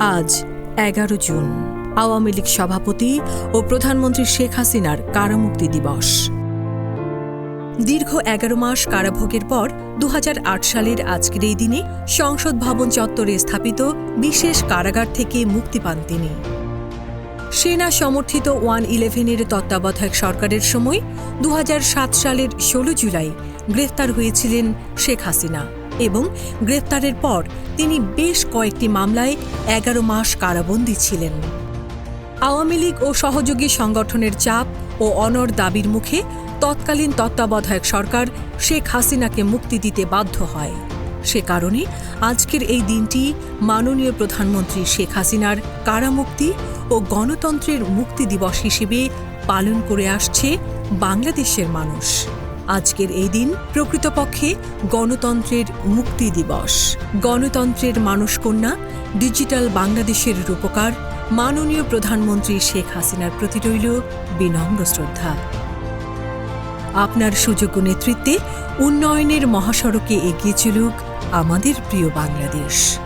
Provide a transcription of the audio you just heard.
আজ এগারো জুন, আওয়ামী লীগ সভাপতি ও প্রধানমন্ত্রী শেখ হাসিনার কারামুক্তি দিবস। দীর্ঘ এগারো মাস কারাভোগের পর দুহাজার আট সালের আজকের এই দিনে সংসদ ভবন চত্বরে স্থাপিত বিশেষ কারাগার থেকে মুক্তি পান তিনি। সেনা সমর্থিত ওয়ান ইলেভেনের তত্ত্বাবধায়ক সরকারের সময় দু হাজার সাত সালের ষোলো জুলাই গ্রেফতার হয়েছিলেন শেখ হাসিনা। এবং গ্রেফতারের পর তিনি বেশ কয়েকটি মামলায় এগারো মাস কারাবন্দী ছিলেন। আওয়ামী লীগ ও সহযোগী সংগঠনের চাপ ও অনর দাবির মুখে তৎকালীন তত্ত্বাবধায়ক সরকার শেখ হাসিনাকে মুক্তি দিতে বাধ্য হয়। সে কারণে আজকের এই দিনটি মাননীয় প্রধানমন্ত্রী শেখ হাসিনার কারামুক্তি ও গণতন্ত্রের মুক্তি দিবস হিসেবে পালন করে আসছে বাংলাদেশের মানুষ। আজকের এই দিন প্রকৃতপক্ষে গণতন্ত্রের মুক্তি দিবস। গণতন্ত্রের মানসকন্যা ডিজিটাল বাংলাদেশের রূপকার, মাননীয় প্রধানমন্ত্রী শেখ হাসিনার প্রতি রইল বিনম্র শ্রদ্ধা। আপনার সুযোগ্য নেতৃত্বে উন্নয়নের মহাসড়কে এগিয়ে চলুক আমাদের প্রিয় বাংলাদেশ।